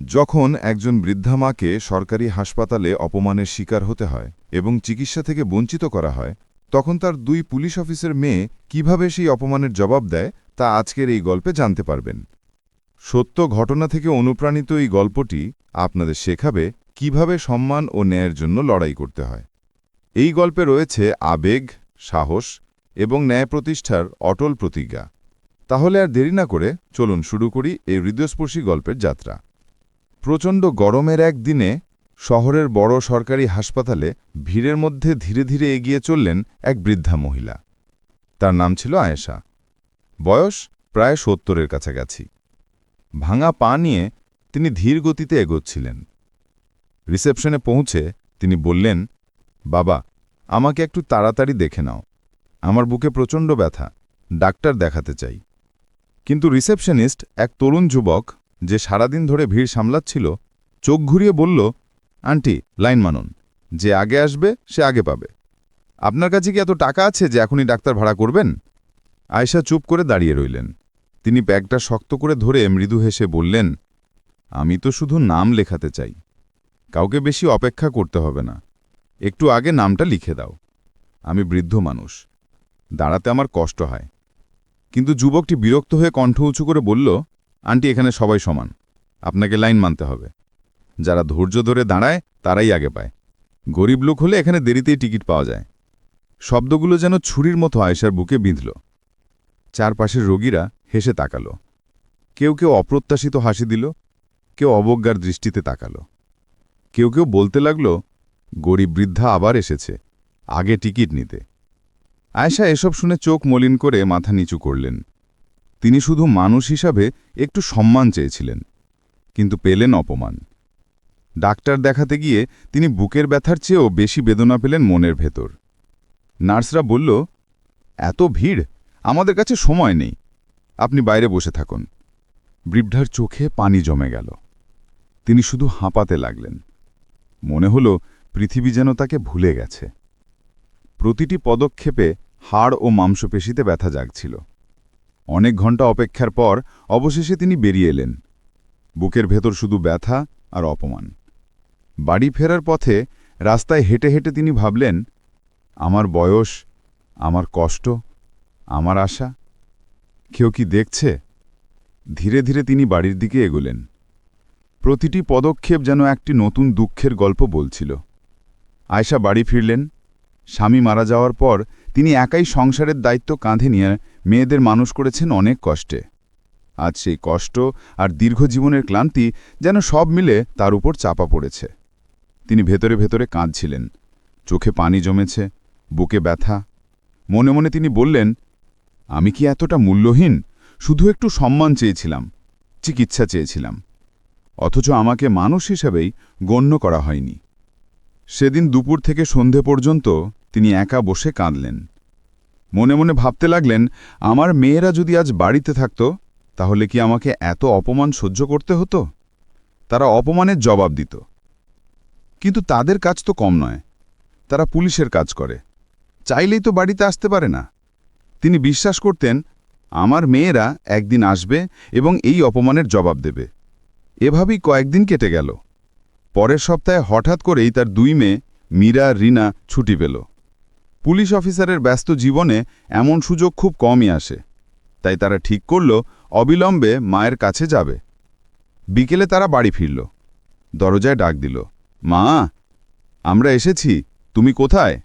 যখন একজন বৃদ্ধা মাকে সরকারি হাসপাতালে অপমানের শিকার হতে হয় এবং চিকিৎসা থেকে বঞ্চিত করা হয়, তখন তার দুই পুলিশ অফিসের মেয়ে কীভাবে সেই অপমানের জবাব দেয় তা আজকের এই গল্পে জানতে পারবেন। সত্য ঘটনা থেকে অনুপ্রাণিত এই গল্পটি আপনাদের শেখাবে কীভাবে সম্মান ও ন্যায়ের জন্য লড়াই করতে হয়। এই গল্পে রয়েছে আবেগ, সাহস এবং ন্যায় প্রতিষ্ঠার অটল প্রতিজ্ঞা। তাহলে আর দেরি না করে চলুন শুরু করি এই হৃদয়স্পর্শী গল্পের যাত্রা। প্রচণ্ড গরমের এক দিনে শহরের বড় সরকারি হাসপাতালে ভিড়ের মধ্যে ধীরে ধীরে এগিয়ে চললেন এক বৃদ্ধা মহিলা। তার নাম ছিল আয়েশা। বয়স প্রায় সত্তরের কাছাকাছি। ভাঙা পা নিয়ে তিনি ধীর গতিতে এগোচ্ছিলেন। রিসেপশনে পৌঁছে তিনি বললেন, বাবা, আমাকে একটু তাড়াতাড়ি দেখে নাও। আমার বুকে প্রচণ্ড ব্যথা। ডাক্তার দেখাতে চাই। কিন্তু রিসেপশনিস্ট এক তরুণ যুবক যে সারাদিন ধরে ভিড় সামলাচ্ছিল, চোখ ঘুরিয়ে বলল, আন্টি, লাইন মানুন। যে আগে আসবে, সে আগে পাবে। আপনার কাছে কি এত টাকা আছে যে এখনই ডাক্তার ভাড়া করবেন? আয়শা চুপ করে দাঁড়িয়ে রইলেন। তিনি ব্যাগটা শক্ত করে ধরে মৃদু হেসে বললেন, আমি তো শুধু নাম লেখাতে চাই। কাউকে বেশি অপেক্ষা করতে হবে না। একটু আগে নামটা লিখে দাও। আমি বৃদ্ধ মানুষ। দাঁড়াতে আমার কষ্ট হয়। কিন্তু যুবকটি বিরক্ত হয়ে কণ্ঠ উঁচু করে বলল আন্টি, এখানে সবাই সমান। আপনাকে লাইন মানতে হবে। যারা ধৈর্য ধরে দাঁড়ায়, তারাই আগে পায়। গরিব লোক হলে এখানে দেরিতেই টিকিট পাওয়া যায়। শব্দগুলো যেন ছুরির মতো আয়েশার বুকে বিঁধল। চারপাশের রোগীরা হেসে তাকাল। কেউ কেউ অপ্রত্যাশিত হাসি দিল, কেউ অবজ্ঞার দৃষ্টিতে তাকাল। কেউ কেউ বলতে লাগল, গরিব বৃদ্ধা আবার এসেছে, আগে টিকিট নিতে। আয়েশা এসব শুনে চোখ মলিন করে মাথা নিচু করলেন। তিনি শুধু মানুষ হিসাবে একটু সম্মান চেয়েছিলেন, কিন্তু পেলেন অপমান। ডাক্তার দেখাতে গিয়ে তিনি বুকের ব্যথার চেয়েও বেশি বেদনা পেলেন মনের ভেতর। নার্সরা বলল, এত ভিড়? আমাদের কাছে সময় নেই। আপনি বাইরে বসে থাকুন। বৃদ্ধার চোখে পানি জমে গেল। তিনি শুধু হাঁপাতে লাগলেন। মনে হল পৃথিবী যেন তাকে ভুলে গেছে। প্রতিটি পদক্ষেপে হাড় ও মাংসপেশিতে ব্যথা জাগছিল। অনেক ঘণ্টা অপেক্ষার পর অবশেষে তিনি বেরিয়ে এলেন। বুকের ভেতর শুধু ব্যথা আর অপমান। বাড়ি ফেরার পথে রাস্তায় হেঁটে হেঁটে তিনি ভাবলেন, আমার বয়স, আমার কষ্ট, আমার আশা, কেউ কি দেখছে? ধীরে ধীরে তিনি বাড়ির দিকে এগোলেন। প্রতিটি পদক্ষেপ যেন একটি নতুন দুঃখের গল্প বলছিল। আয়শা বাড়ি ফিরলেন। স্বামী মারা যাওয়ার পর তিনি একাই সংসারের দায়িত্ব কাঁধে নিয়ে মেয়েদের মানুষ করেছেন অনেক কষ্টে। আজ সেই কষ্ট আর দীর্ঘ জীবনের ক্লান্তি যেন সব মিলে তার উপর চাপা পড়েছে। তিনি ভেতরে ভেতরে কাঁদছিলেন। চোখে পানি জমেছে, বুকে ব্যথা। মনে মনে তিনি বললেন, আমি কি এতটা মূল্যহীন? শুধু একটু সম্মান চেয়েছিলাম, চিকিৎসা চেয়েছিলাম। অথচ আমাকে মানুষ হিসেবেই গণ্য করা হয়নি। সেদিন দুপুর থেকে সন্ধে পর্যন্ত তিনি একা বসে কাঁদলেন। মনে মনে ভাবতে লাগলেন, আমার মেয়েরা যদি আজ বাড়িতে থাকত, তাহলে কি আমাকে এত অপমান সহ্য করতে হতো? তারা অপমানের জবাব দিত। কিন্তু তাদের কাজ তো কম নয়। তারা পুলিশের কাজ করে। চাইলেই তো বাড়িতে আসতে পারে না। তিনি বিশ্বাস করতেন, আমার মেয়েরা একদিন আসবে এবং এই অপমানের জবাব দেবে। এভাবেই কয়েকদিন কেটে গেল। পরের সপ্তাহে হঠাৎ করেই তার দুই মেয়ে, মীরা, রিনা ছুটি পেল। পুলিশ অফিসারের ব্যস্ত জীবনে এমন সুযোগ খুব কমই আসে। তাই তারা ঠিক করল, অবিলম্বে মায়ের কাছে যাবে। বিকেলে তারা বাড়ি ফিরল। দরজায় ডাক দিল, মা, আমরা এসেছি, তুমি কোথায়?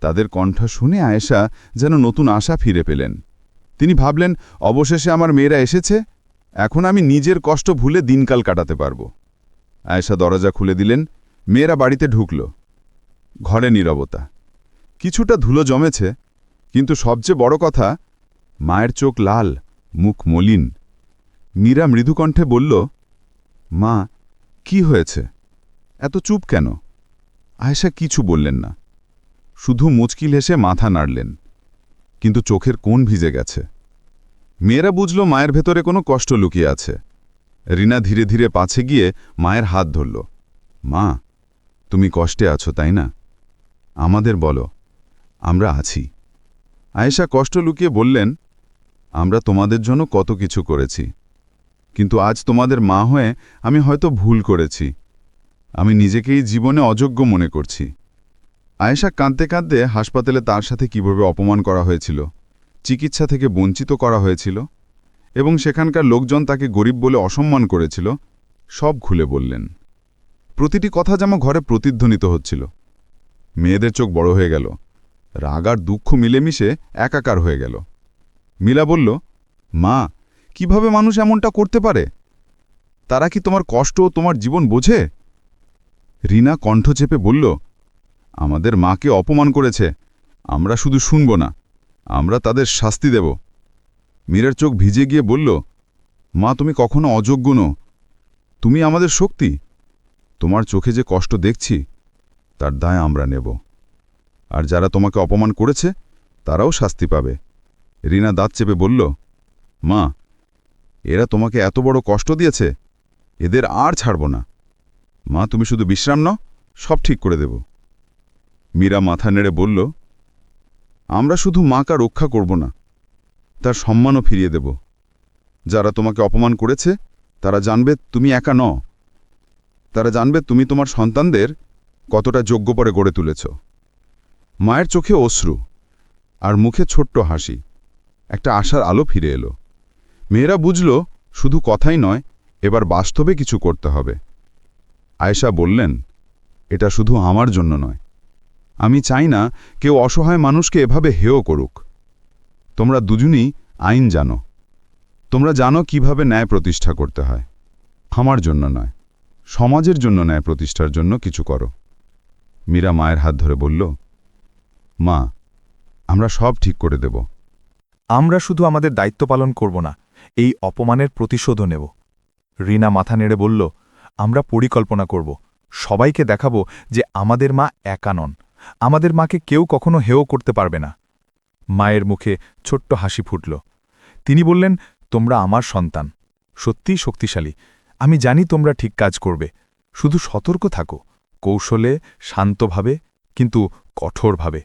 তাদের কণ্ঠ শুনে আয়েশা যেন নতুন আশা ফিরে পেলেন। তিনি ভাবলেন, অবশেষে আমার মেয়েরা এসেছে, এখন আমি নিজের কষ্ট ভুলে দিনকাল কাটাতে পারব। আয়েশা দরজা খুলে দিলেন, মেয়েরা বাড়িতে ঢুকল। ঘরে নীরবতা। কিছুটা ধুলো জমেছে, কিন্তু সবচেয়ে বড় কথা, মায়ের চোখ লাল, মুখ মলিন। মীরা মৃদুকণ্ঠে বলল, মা, কি হয়েছে? এত চুপ কেন? আয়েশা কিছু বললেন না। শুধু মুচকিল হেসে মাথা নাড়লেন, কিন্তু চোখের কোন ভিজে গেছে। মেয়েরা বুঝল মায়ের ভেতরে কোনো কষ্ট লুকিয়ে আছে। রিনা ধীরে ধীরে পাছে গিয়ে মায়ের হাত ধরল, মা, তুমি কষ্টে আছো, তাই না? আমাদের বলো আমরা আছি। আয়েশা কষ্ট লুকিয়ে বললেন, আমরা তোমাদের জন্য কত কিছু করেছি। কিন্তু আজ তোমাদের মা হয়ে আমি হয়তো ভুল করেছি। আমি নিজেকেই জীবনে অযোগ্য মনে করছি। আয়েশা কাঁদতে কাঁদতে হাসপাতালে তার সাথে কীভাবে অপমান করা হয়েছিল, চিকিৎসা থেকে বঞ্চিত করা হয়েছিল, এবং সেখানকার লোকজন তাকে গরিব বলে অসম্মান করেছিল, সব খুলে বললেন। প্রতিটি কথা যেমন ঘরে প্রতিধ্বনিত হচ্ছিল। মেয়েদের চোখ বড় হয়ে গেল। রাগ আর দুঃখ মিলেমিশে একাকার হয়ে গেল। মিলা বলল, মা, কীভাবে মানুষ এমনটা করতে পারে? তারা কি তোমার কষ্ট তোমার জীবন বোঝে? রিনা কণ্ঠ চেপে বলল, আমাদের মাকে অপমান করেছে। আমরা শুধু শুনব না। আমরা তাদের শাস্তি দেব। মীরার চোখ ভিজে গিয়ে বলল, মা, তুমি কখনো অযোগ্য নও। তুমি আমাদের শক্তি। তোমার চোখে যে কষ্ট দেখছি, তার দায় আমরা নেব। আর যারা তোমাকে অপমান করেছে, তারাও শাস্তি পাবে। রিনা দাঁত চেপে বলল, মা, এরা তোমাকে এত বড় কষ্ট দিয়েছে, এদের আর ছাড়ব না। মা, তুমি শুধু বিশ্রাম নাও, সব ঠিক করে দেব। মীরা মাথা নেড়ে বলল, আমরা শুধু মাকা রক্ষা করব না, তার সম্মানও ফিরিয়ে দেব। যারা তোমাকে অপমান করেছে, তারা জানবে তুমি একা ন তারা জানবে তুমি তোমার সন্তানদের কতটা যোগ্য পরে গড়ে তুলেছ। মায়ের চোখে অশ্রু আর মুখে ছোট্ট হাসি। একটা আশার আলো ফিরে এলো। মেয়েরা বুঝল, শুধু কথাই নয়, এবার বাস্তবে কিছু করতে হবে। আয়েশা বললেন, এটা শুধু আমার জন্য নয়। আমি চাই না কেউ অসহায় মানুষকে এভাবে হেয় করুক। তোমরা দুজনই আইন জানো। তোমরা জানো কীভাবে ন্যায় প্রতিষ্ঠা করতে হয়। আমার জন্য নয়, সমাজের জন্য ন্যায় প্রতিষ্ঠার জন্য কিছু করো। মীরা মায়ের হাত ধরে বলল মা, আমরা সব ঠিক করে দেব। আমরা শুধু আমাদের দায়িত্ব পালন করব না, এই অপমানের প্রতিশোধও নেব। রিনা মাথা নেড়ে বলল, আমরা পরিকল্পনা করব। সবাইকে দেখাবো যে আমাদের মা একা নন। আমাদের মাকে কেউ কখনো হেও করতে পারবে না। মায়ের মুখে ছোট্ট হাসি ফুটল। তিনি বললেন, তোমরা আমার সন্তান। সত্যিই শক্তিশালী। আমি জানি তোমরা ঠিক কাজ করবে। শুধু সতর্ক থাকো। কৌশলে, শান্তভাবে, কিন্তু কঠোরভাবে।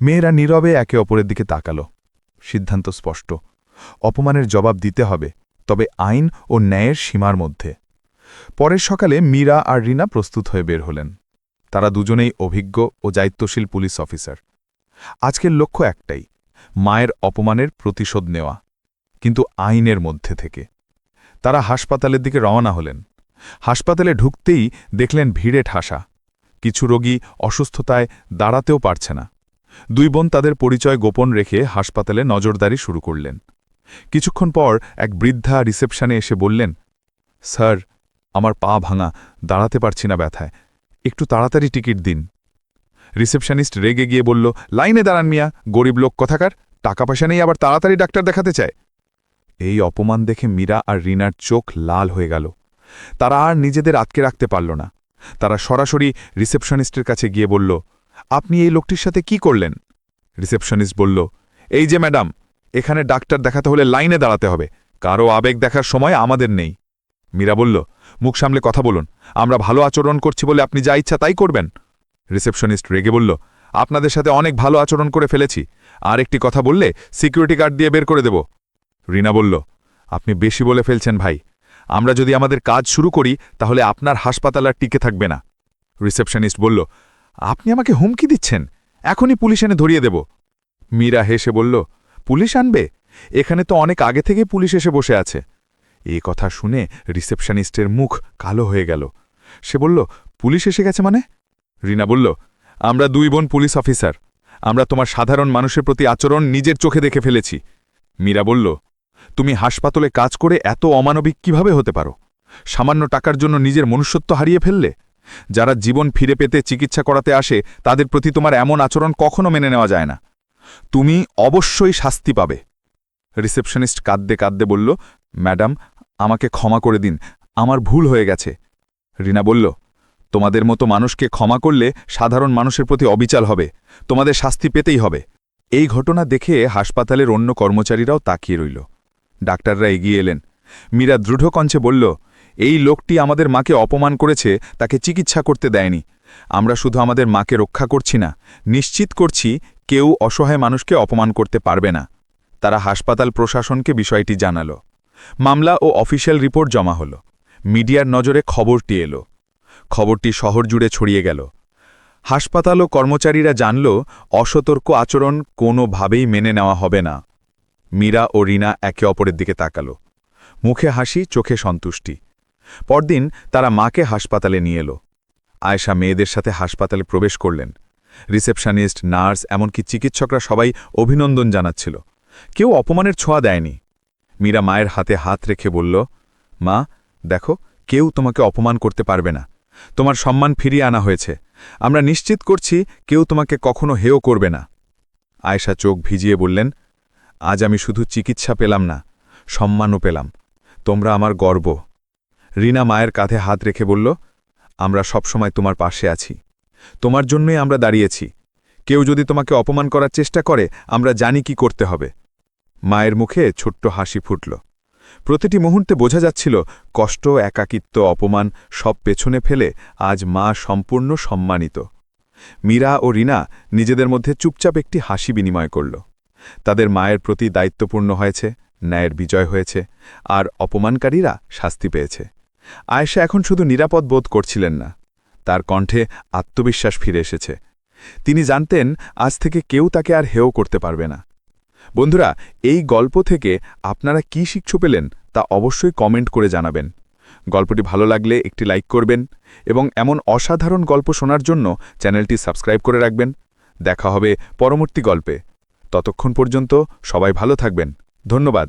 মেয়েরা নীরবে একে অপরের দিকে তাকাল। সিদ্ধান্ত স্পষ্ট। অপমানের জবাব দিতে হবে, তবে আইন ও ন্যায়ের সীমার মধ্যে। পরের সকালে মীরা আর রিনা প্রস্তুত হয়ে বের হলেন। তারা দুজনেই অভিজ্ঞ ও দায়িত্বশীল পুলিশ অফিসার। আজকের লক্ষ্য একটাই, মায়ের অপমানের প্রতিশোধ নেওয়া, কিন্তু আইনের মধ্যে থেকে। তারা হাসপাতালের দিকে রওনা হলেন। হাসপাতালে ঢুকতেই দেখলেন ভিড়ে ঠাসা। কিছু রোগী অসুস্থতায় দাঁড়াতেও পারছে না। দুই বোন তাদের পরিচয় গোপন রেখে হাসপাতালে নজরদারি শুরু করলেন। কিছুক্ষণ পর এক বৃদ্ধা রিসেপশনে এসে বললেন, স্যার, আমার পা ভাঙা, দাঁড়াতে পারছি না ব্যথায়। একটু তাড়াতাড়ি টিকিট দিন। রিসেপশনিস্ট রেগে গিয়ে বলল, লাইনে দাঁড়ান মিয়া, গরিব লোক কথাকার? টাকা পয়সা নেই, আবার তাড়াতাড়ি ডাক্তার দেখাতে চায়? এই অপমান দেখে মীরা আর রিনার চোখ লাল হয়ে গেল। তারা আর নিজেদের আটকে রাখতে পারল না। তারা সরাসরি রিসেপশনিস্টের কাছে গিয়ে বলল আপনি এই লোকটির সাথে কি করলেন? রিসেপশনিস্ট বলল, এই যে, ম্যাডাম, এখানে ডাক্তার দেখাতে হলে লাইনে দাঁড়াতে হবে। কারও আবেগ দেখার সময় আমাদের নেই। মীরা বলল, মুখ সামলে কথা বলুন। আমরা ভালো আচরণ করছি বলে আপনি যা ইচ্ছা তাই করবেন। রিসেপশনিস্ট রেগে বলল, আপনাদের সাথে অনেক ভালো আচরণ করে ফেলেছি। আর একটি কথা বললে সিকিউরিটি গার্ড দিয়ে বের করে দেব। রিনা বলল, আপনি বেশি বলে ফেলছেন ভাই। আমরা যদি আমাদের কাজ শুরু করি, তাহলে আপনার হাসপাতাল আর টিকে থাকবে না। রিসেপশনিস্ট বলল আপনি আমাকে হুমকি দিচ্ছেন। এখনই পুলিশ এনে ধরিয়ে দেব। মীরা হেসে বলল, পুলিশ আনবে? এখানে তো অনেক আগে থেকে পুলিশ এসে বসে আছে। এই কথা শুনে রিসেপশনিস্টের মুখ কালো হয়ে গেল। সে বলল, পুলিশ এসে গেছে মানে? রিনা বলল, আমরা দুই বোন পুলিশ অফিসার। আমরা তোমার সাধারণ মানুষের প্রতি আচরণ নিজের চোখে দেখে ফেলেছি। মীরা বলল, তুমি হাসপাতালে কাজ করে এত অমানবিক কীভাবে হতে পারো? সামান্য টাকার জন্য নিজের মনুষ্যত্ব হারিয়ে ফেললে? যারা জীবন ফিরে পেতে চিকিৎসা করাতে আসে, তাদের প্রতি তোমার এমন আচরণ কখনো মেনে নেওয়া যায় না। তুমি অবশ্যই শাস্তি পাবে। রিসেপশনিস্ট কাঁদতে কাঁদতে বলল, ম্যাডাম, আমাকে ক্ষমা করে দিন, আমার ভুল হয়ে গেছে। রিনা বলল, তোমাদের মতো মানুষকে ক্ষমা করলে সাধারণ মানুষের প্রতি অবিচাল হবে, তোমাদের শাস্তি পেতেই হবে। এই ঘটনা দেখে হাসপাতালের অন্য কর্মচারীরাও তাকিয়ে রইল। ডাক্তাররা এগিয়ে এলেন। মীরা দৃঢ় কঞ্চে বলল এই লোকটি আমাদের মাকে অপমান করেছে, তাকে চিকিৎসা করতে দেয়নি। আমরা শুধু আমাদের মাকে রক্ষা করছি না, নিশ্চিত করছি কেউ অসহায় মানুষকে অপমান করতে পারবে না। তারা হাসপাতাল প্রশাসনকে বিষয়টি জানাল। মামলা ও অফিসিয়াল রিপোর্ট জমা হল। মিডিয়ার নজরে খবরটি এলো। খবরটি শহর জুড়ে ছড়িয়ে গেল। হাসপাতাল ও কর্মচারীরা জানল, অসতর্ক আচরণ কোনোভাবেই মেনে নেওয়া হবে না। মীরা ও রিনা একে অপরের দিকে তাকাল। মুখে হাসি, চোখে সন্তুষ্টি। পরদিন তারা মাকে হাসপাতালে নিয়ে এলো। আয়েশা মেয়েদের সাথে হাসপাতালে প্রবেশ করলেন। রিসেপশনিস্ট, নার্স, এমনকি চিকিৎসকরা সবাই অভিনন্দন জানাচ্ছিল। কেউ অপমানের ছোঁয়া দেয়নি। মীরা মায়ের হাতে হাত রেখে বলল, মা, দেখো, কেউ তোমাকে অপমান করতে পারবে না। তোমার সম্মান ফিরিয়ে আনা হয়েছে। আমরা নিশ্চিত করছি কেউ তোমাকে কখনো হেয় করবে না। আয়েশা চোখ ভিজিয়ে বললেন, আজ আমি শুধু চিকিৎসা পেলাম না, সম্মানও পেলাম। তোমরা আমার গর্ব। রিনা মায়ের কাঁধে হাত রেখে বলল, আমরা সবসময় তোমার পাশে আছি। তোমার জন্যই আমরা দাঁড়িয়েছি। কেউ যদি তোমাকে অপমান করার চেষ্টা করে, আমরা জানি কি করতে হবে। মায়ের মুখে ছোট্ট হাসি ফুটল। প্রতিটি মুহূর্তে বোঝা যাচ্ছিল, কষ্ট, একাকিত্ব, অপমান সব পেছনে ফেলে আজ মা সম্পূর্ণ সম্মানিত। মীরা ও রিনা নিজেদের মধ্যে চুপচাপ একটি হাসি বিনিময় করল। তাদের মায়ের প্রতি দায়িত্বপূর্ণ হয়েছে, ন্যায়ের বিজয় হয়েছে, আর অপমানকারীরা শাস্তি পেয়েছে। আয়েশা এখন শুধু নিরাপদ বোধ করছিলেন না, তার কণ্ঠে আত্মবিশ্বাস ফিরে এসেছে। তিনি জানতেন, আজ থেকে কেউ তাকে আর হেও করতে পারবে না। বন্ধুরা, এই গল্প থেকে আপনারা কি শিক্ষা পেলেন, তা অবশ্যই কমেন্ট করে জানাবেন। গল্পটি ভালো লাগলে একটি লাইক করবেন এবং এমন অসাধারণ গল্প শোনার জন্য চ্যানেলটি সাবস্ক্রাইব করে রাখবেন। দেখা হবে পরবর্তী গল্পে। ততক্ষণ পর্যন্ত সবাই ভালো থাকবেন। ধন্যবাদ।